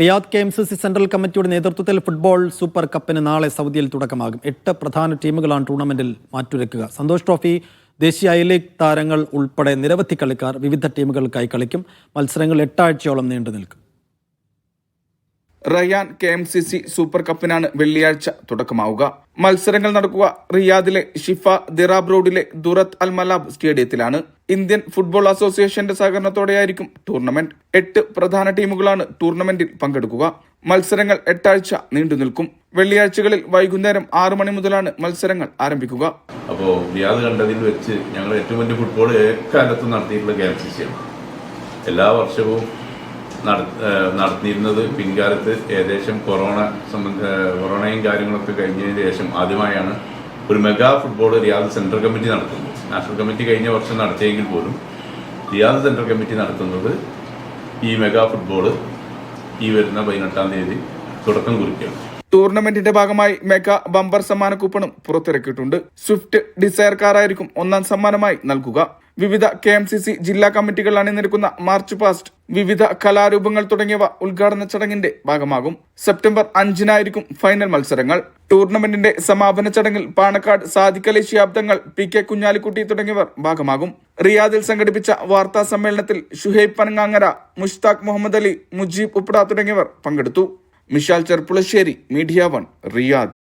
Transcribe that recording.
Riyadh K M C C central കമ്മിറ്റിയുടെ നേതൃത്വത്തിൽ football super കപ്പിന് നാളെ സൗദിയിൽ തുടക്കമാകും. എട്ട് പ്രധാന ടീമുകളാണ് ടൂർണമെന്റിൽ മാറ്റുരയ്ക്കുക. സന്തോഷ് ട്രോഫി ദേശീയ ഐ ലീഗ് താരങ്ങൾ ഉൾപ്പെടെ നിരവധി കളിക്കാർ വിവിധ ടീമുകൾക്കായി കളിക്കും. മത്സരങ്ങൾ എട്ടാഴ്ചയോളം നീണ്ടു നിൽക്കും Riyadh K M C C super കപ്പിനാണ് വെള്ളിയാഴ്ച തുടക്കമാവുക. മത്സരങ്ങൾ നടക്കുക റിയാദിലെ ഷിഫ ദിറാബ് റോഡിലെ ദുറത്ത് അൽ മലാബ് സ്റ്റേഡിയത്തിലാണ്. ഇന്ത്യൻ ഫുട്ബോൾ അസോസിയേഷന്റെ സഹകരണത്തോടെയായിരിക്കും ടൂർണമെന്റ്. എട്ട് പ്രധാന ടീമുകളാണ് ടൂർണമെന്റിൽ പങ്കെടുക്കുക. മത്സരങ്ങൾ എട്ടാഴ്ച നീണ്ടു നിൽക്കും. വെള്ളിയാഴ്ചകളിൽ വൈകുന്നേരം ആറു മണി മുതലാണ് മത്സരങ്ങൾ ആരംഭിക്കുക. അപ്പോൾ റിയാദ് കണ്ടതിൽ വെച്ച് ഞങ്ങൾ ഏറ്റവും വലിയ ഫുട്ബോൾ എക്കാലത്തും നടത്തിയിട്ടുള്ള എല്ലാ വർഷവും നടത്തിയിരുന്നത് പിൻകാലത്ത് ഏകദേശം കൊറോണ സംബന്ധ കൊറോണയും കാര്യങ്ങളൊക്കെ കഴിഞ്ഞതിന് ശേഷം ആദ്യമായാണ് ഒരു mega football Riyadh central committee നടത്തുന്നത്. നാഷണൽ കമ്മിറ്റി കഴിഞ്ഞ വർഷം നടത്തിയെങ്കിൽ പോലും റിയാദ് സെൻട്രൽ കമ്മിറ്റി നടത്തുന്നത് ഈ മെഗാ ഫുട്ബോൾ ഈ വരുന്ന പതിനെട്ടാം തീയതി തുടക്കം കുറിക്കുകയാണ്. ടൂർണമെന്റിന്റെ ഭാഗമായി മെഗാ ബമ്പർ സമ്മാന കൂപ്പണും പുറത്തിറക്കിയിട്ടുണ്ട്. സ്വിഫ്റ്റ് ഡിസയർ കാറായിരിക്കും ഒന്നാം സമ്മാനമായി നൽകുക. വിവിധ കെ എം സി സി ജില്ലാ കമ്മിറ്റികൾ അണിനിരക്കുന്ന മാർച്ച് പാസ്റ്റ് വിവിധ കലാരൂപങ്ങൾ തുടങ്ങിയവ ഉദ്ഘാടന ചടങ്ങിന്റെ ഭാഗമാകും. സെപ്റ്റംബർ അഞ്ചിനായിരിക്കും ഫൈനൽ മത്സരങ്ങൾ. ടൂർണമെന്റിന്റെ സമാപന ചടങ്ങിൽ പാണക്കാട് സാദിഖലി ശിയാബ്ദങ്ങൾ പി കെ കുഞ്ഞാലിക്കുട്ടി തുടങ്ങിയവർ ഭാഗമാകും. റിയാദിൽ സംഘടിപ്പിച്ച വാർത്താ സമ്മേളനത്തിൽ ഷുഹൈബ് പനങ്ങാങ്ങര മുഷ്താഖ് മുഹമ്മദ് അലി മുജീബ് ഉപ്ര തുടങ്ങിയവർ പങ്കെടുത്തു. Mishal Cherpulassery Media One Riyadh.